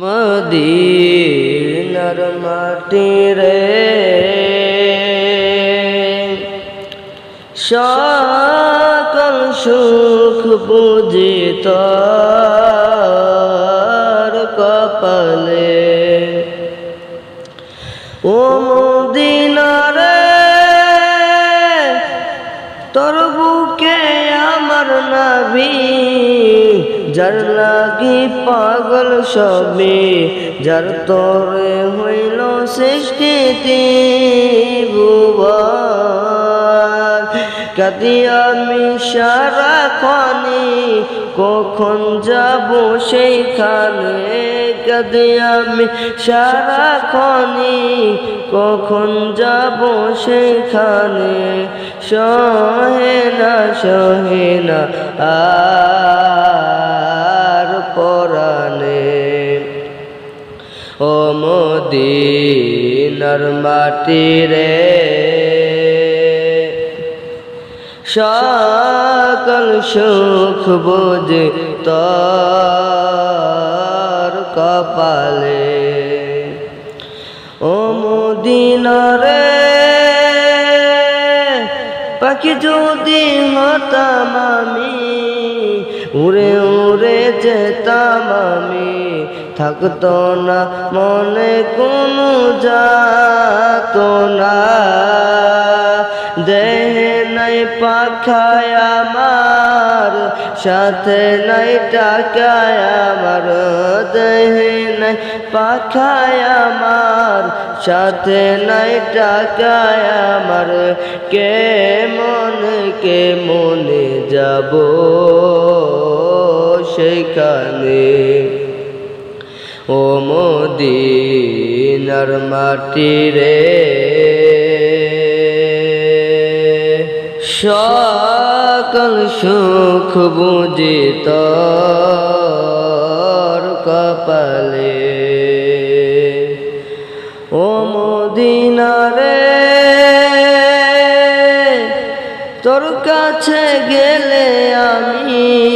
মদিনার মাটি রে। সকল সুখ তোর কপালে। ও মদিনারে তোর বুকে আমার নাভি। যার লাগি পাগল সবে, যার তোরে হইল সৃষ্টিতে কাদি আমি সারা খনি, কখন যাব সেইখানে? কাদি আমি সারা খনি, কখন যাব সেইখানে? সহে না সহে না আর ও মদিনার মাটি রে। সকল সুখ বুঝে তর কপালে। ও মদিনারে পাখি যদি হতাম আমি উড়ে উড়ে যেতাম আমি। থাকতো না, মনে কোনো যাত না। দেহে নাই পাখায় আমার, সাথে নাই টাকায় আমার। দেহে নাই পাখায় আমার, সাথে নাই টাকায় আমার। কে মনে কে মনে যাব? সেখানে ও মদিনার মাটি রে সকল সুখ বুঝি তোর কপালে। ও মদিনারে, তোর কাছে গেলে আমি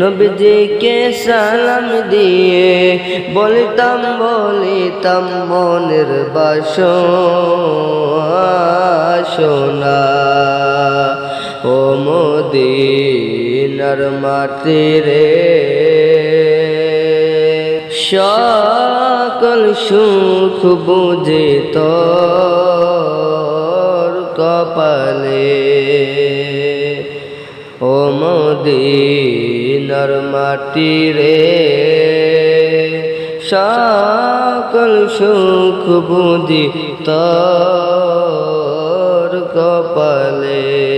নবীজিকে সালাম দিয়ে বলতাম, বলিতাম মনের বাসনা। ও মদিনার মাটি রে সকল সুখ বুঝে তোর কপালে। ও মদিনার মাটি রে সকল সুখ বুদি তোর কপালে।